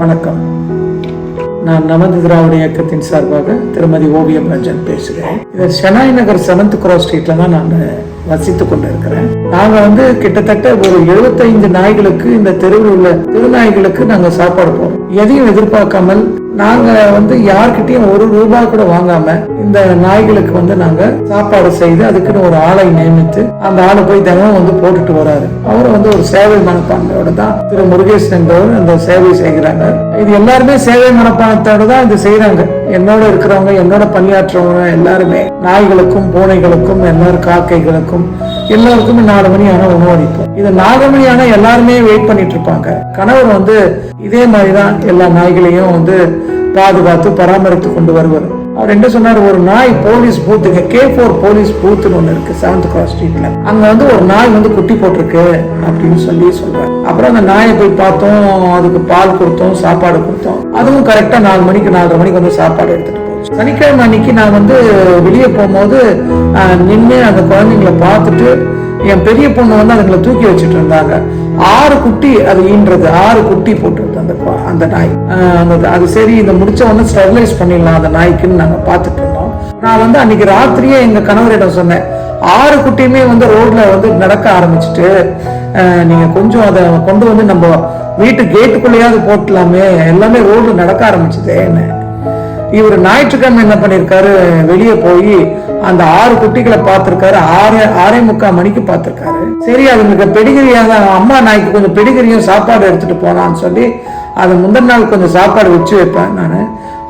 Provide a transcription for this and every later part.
வணக்கம். நான் நமது திராவிட இயக்கத்தின் சார்பாக திருமதி ஓவியம் ரஞ்சன் பேசுகிறேன். இது ஷெனாய் நகர் செவன்த் கிராஸ் ஸ்ட்ரீட்ல தான் நான் வசித்துக் கொண்டிருக்கிறேன். நாங்க வந்து கிட்டத்தட்ட ஒரு 75 நாய்களுக்கு இந்த தெருவில் உள்ள திருநாய்களுக்கு நாங்க சாப்பாடு போறோம் எதையும் எதிர்பார்க்காமல் நாங்க வந்து யார்கிட்டயும் ஒரு ரூபாய் கூட வாங்காம இந்த நாய்களுக்கு வந்து நாங்க சாப்பாடு செய்து அதுக்குன்னு ஒரு ஆளை நியமித்து அந்த ஆளை போய் தினமும் வந்து போட்டுட்டு வராரு. அவர் வந்து ஒரு சேவை மனப்பான்மையோட தான் திரு முருகேசன் என்பவர் அந்த சேவை செய்கிறாங்க. இது எல்லாருமே சேவை மனப்பானத்தோட தான் இது செய்யறாங்க என்னோட இருக்கிறவங்க என்னோட பணியாற்றவங்க எல்லாருமே நாய்களுக்கும் பூனைகளுக்கும் எல்லாரும் காக்கைகளுக்கும் எல்லாருக்குமே நாலு மணி ஆனா உணவு அளிப்போம் இது நாலு மணி ஆனா எல்லாருமே வெயிட் பண்ணிட்டு இருப்பாங்க கணவர் வந்து இதே மாதிரிதான் எல்லா நாய்களையும் வந்து பாதுகாத்து பராமரித்து கொண்டு வருவார். அவர் என்ன சொன்னார்? ஒரு நாய் போலீஸ் பூத்துங்க கே ஃபோர் போலீஸ் பூத்துன்னு ஒண்ணு இருக்கு செவன்த் கிராஸ் ஸ்ட்ரீட்ல அங்க வந்து ஒரு நாய் வந்து குட்டி போட்டிருக்கு அப்படின்னு சொல்லி சொல்றாரு. அப்புறம் அந்த நாயை போய் பார்த்தோம் அதுக்கு பால் கொடுத்தோம் சாப்பாடு கொடுத்தோம். அதுவும் கரெக்டா நாலு மணிக்கு நாலரை மணிக்கு வந்து சாப்பாடு எடுத்துட்டு சனிக்கிழமை அன்னைக்கு நான் வந்து வெளியே போகும்போது நின்று அந்த குழந்தைங்களை பார்த்துட்டு என் பெரிய பொண்ணு வந்து அதுங்களை தூக்கி வச்சுட்டு இருந்தாங்க. ஆறு குட்டி அது ஈன்றது. ஆறு குட்டி போட்டுருது அந்த அந்த நாய். அந்த அது சரி இதை முடிச்ச உடனே ஸ்டெர்லைஸ் பண்ணிடலாம் அந்த நாய்க்குன்னு நாங்கள் பார்த்துட்டு இருந்தோம். நான் வந்து அன்னைக்கு ராத்திரியே எங்கள் கணவரிடம் சொன்னேன். ஆறு குட்டியுமே வந்து ரோட்ல வந்து நடக்க ஆரம்பிச்சுட்டு நீங்கள் நீங்க கொஞ்சம் அதை கொண்டு வந்து நம்ம வீட்டு கேட்டுக்குள்ளேயாவது போட்டலாமே எல்லாமே ரோட்ல நடக்க ஆரம்பிச்சுதே என்ன இவர் ஞாயிற்றுக்கிழமை என்ன பண்ணியிருக்காரு வெளியே போய் அந்த ஆறு குட்டிகளை பார்த்திருக்காரு. ஆறு ஆறே முக்கால் மணிக்கு பார்த்திருக்காரு. சரி அதுங்களுக்கு பெடிகிரியாக அம்மா நாய்க்கு கொஞ்சம் பெடிகிரியும் சாப்பாடு எடுத்துட்டு போனான்னு சொல்லி அது முந்தின நாள் கொஞ்சம் சாப்பாடு வச்சு வைப்பேன் நான்.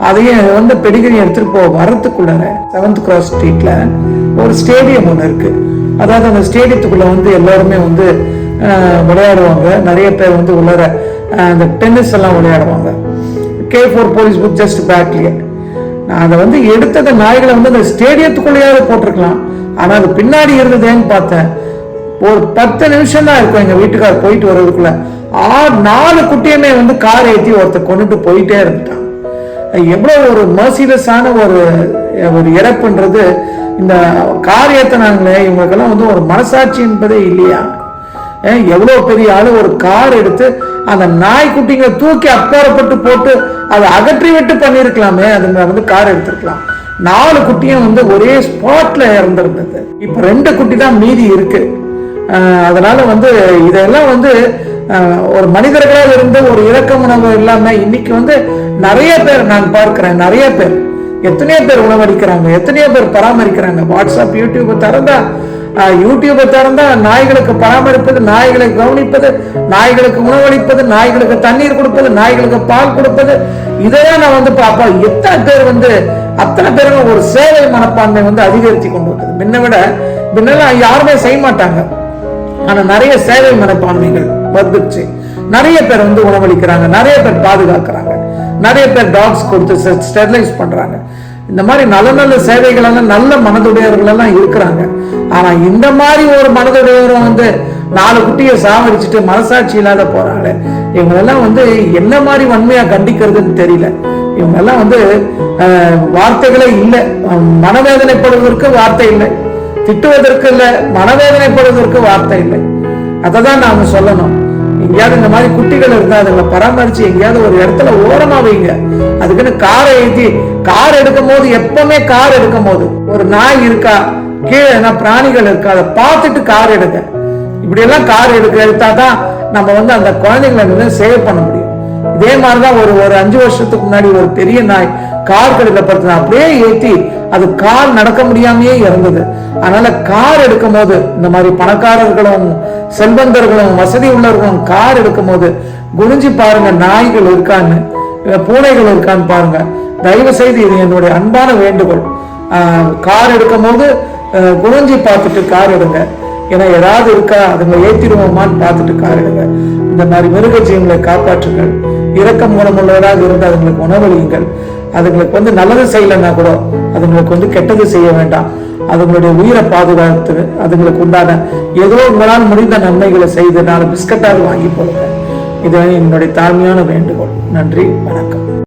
அதையும் வந்து பெடிகிரி எடுத்துட்டு போ வரத்துக்குள்ளார செவன்த் கிராஸ் ஸ்ட்ரீட்ல ஒரு ஸ்டேடியம் ஒன்று இருக்கு. அதாவது அந்த ஸ்டேடியத்துக்குள்ள வந்து எல்லாருமே வந்து விளையாடுவாங்க. நிறைய பேர் வந்து உள்ளார அந்த டென்னிஸ் எல்லாம் விளையாடுவாங்க. K four police book just பேக்லேயே நான் அதை வந்து எடுத்த நாய்களை வந்து அந்த ஸ்டேடியத்துக்குள்ளேயாவது போட்டிருக்கலாம். ஆனால் அது பின்னாடி இருந்ததேன்னு பார்த்தேன். ஒரு பத்து நிமிஷம் தான் இருக்கும் எங்கள் வீட்டுக்கார் போயிட்டு வர்றதுக்குள்ள. ஆறு நாலு குட்டியுமே வந்து கார் ஏற்றி ஒருத்தர் கொண்டுட்டு போயிட்டே இருந்துட்டான் எவ்வளோ ஒரு மர்சிலஸான ஒரு ஒரு இறப்புன்றது. இந்த கார் ஏற்றினாங்களே இவங்களுக்கெல்லாம் வந்து ஒரு மனசாட்சி என்பதே இல்லையா? எவ்வளோ பெரிய ஆளு? ஒரு கார் எடுத்து அந்த நாய்க்குட்டிங்களை தூக்கி அப்பாறப்பட்டு போட்டு அதை அகற்றி விட்டு பண்ணியிருக்கலாமே அது வந்து கார் எடுத்திருக்கலாம். நாலு குட்டியும் வந்து ஒரே ஸ்பாட்ல இறந்துருந்தது. இப்போ ரெண்டு குட்டி தான் மீதி இருக்கு. அதனால வந்து இதெல்லாம் வந்து ஒரு மனிதர்களாக இருந்து ஒரு இரக்க உணவு இல்லாமல் இன்னைக்கு வந்து நிறைய பேர் நான் பார்க்குறேன் நிறைய பேர். எத்தனையோ பேர் உணவளிக்கிறாங்க எத்தனையோ பேர் பராமரிக்கிறாங்க. வாட்ஸ்அப் யூடியூப் திறந்தா ஆஹ், யூடியூபை திறந்தா நாய்களுக்கு பராமரிப்பது நாய்களை கவனிப்பது நாய்களுக்கு உணவளிப்பது நாய்களுக்கு தண்ணீர் கொடுப்பது நாய்களுக்கு பால் கொடுப்பது. இதெல்லாம் நான் வந்து பார்ப்போம் எத்தனை பேர் வந்து அத்தனை பேரும் ஒரு சேவை மனப்பான்மை வந்து அதிகரித்து கொண்டு வந்தது முன்ன விட முன்னெல்லாம் யாருமே செய்ய மாட்டாங்க. ஆனா நிறைய சேவை மனப்பான்மைகள் வந்துச்சு நிறைய பேர் வந்து உணவளிக்கிறாங்க. நிறைய பேர் பாதுகாக்கிறாங்க. நிறைய பேர் டாக்ஸ் கொடுத்து ஸ்டெர்லைஸ் பண்றாங்க. இந்த மாதிரி நல்ல நல்ல சேவைகள் எல்லாம் நல்ல மனதுடையவர்களெல்லாம் இருக்கிறாங்க. ஆனா இந்த மாதிரி ஒரு மனதுடையவரும் வந்து நாலு குட்டியை சாவடிச்சுட்டு மனசாட்சி இல்லாத போறாங்க இவங்களெல்லாம் வந்து என்ன மாதிரி வன்மையா கண்டிக்கிறதுன்னு தெரியல. இவங்கெல்லாம் வந்து வார்த்தைகளே இல்லை. மனவேதனைப்படுவதற்கு வார்த்தை இல்லை. திட்டுவதற்கு இல்லை. மனவேதனைப்படுவதற்கு வார்த்தை இல்லை. அதை தான் நாம சொல்லணும். எங்கேயாவது இந்த மாதிரி குட்டிகள் இருந்தா அதுங்களை பராமரிச்சு எங்கேயாவது ஒரு இடத்துல ஓரமா வைங்க. அதுக்குன்னு காரை ஏற்றி கார் எடுக்கும் போது எப்பவுமே கார் எடுக்கும் போது ஒரு நாய் இருக்கா கீழே என்ன பிராணிகள் இருக்கா அதை பார்த்துட்டு கார் எடுங்க. இப்படி எல்லாம் கார் எடுக்க எடுத்தா தான் நம்ம வந்து அந்த குழந்தைங்களை வந்து சேவ் பண்ண முடியும். இதே மாதிரிதான் ஒரு ஒரு அஞ்சு வருஷத்துக்கு முன்னாடி ஒரு பெரிய நாய் கார் கடையில் படுத்து அப்படியே ஏத்தி அது கார் நடக்க முடியாமையே இறந்தது. அதனால கார் எடுக்கும் போது இந்த மாதிரி பணக்காரர்களும் செல்வந்தர்களும் வசதி உள்ளவர்களும் கார் எடுக்கும் போது குனிஞ்சு பாருங்க நாய்கள் இருக்கான்னு. பூனைகள் இருக்கான்னு பாருங்க. தயவு செய்து இது என்னுடைய அன்பான வேண்டுகோள். கார் எடுக்கும் போது ஆஹ் பார்த்துட்டு கார் எடுங்க. ஏன்னா ஏதாவது இருக்கா அதுங்களை ஏத்திடுவோமான்னு பார்த்துட்டு கார் எடுங்க. இந்த மாதிரி மிருக ஜீவங்களை காப்பாற்றுங்கள். இரக்கம் மூலமுள்ளவராக இருந்து அதுங்களுக்கு உணவளியுங்கள். அதுங்களுக்கு வந்து நல்லது செய்யலைன்னா கூட அதுங்களுக்கு வந்து கெட்டது செய்ய வேண்டாம். அதுங்களுடைய உயிரை பாதுகாத்து அதுங்களுக்கு உண்டான ஏதோ உங்களால் முடிந்த நன்மைகளை செய்து நாலு பிஸ்கட்டாக வாங்கி போடுங்க. இதுதான் என்னுடைய தாழ்மையான வேண்டுகோள். நன்றி வணக்கம்.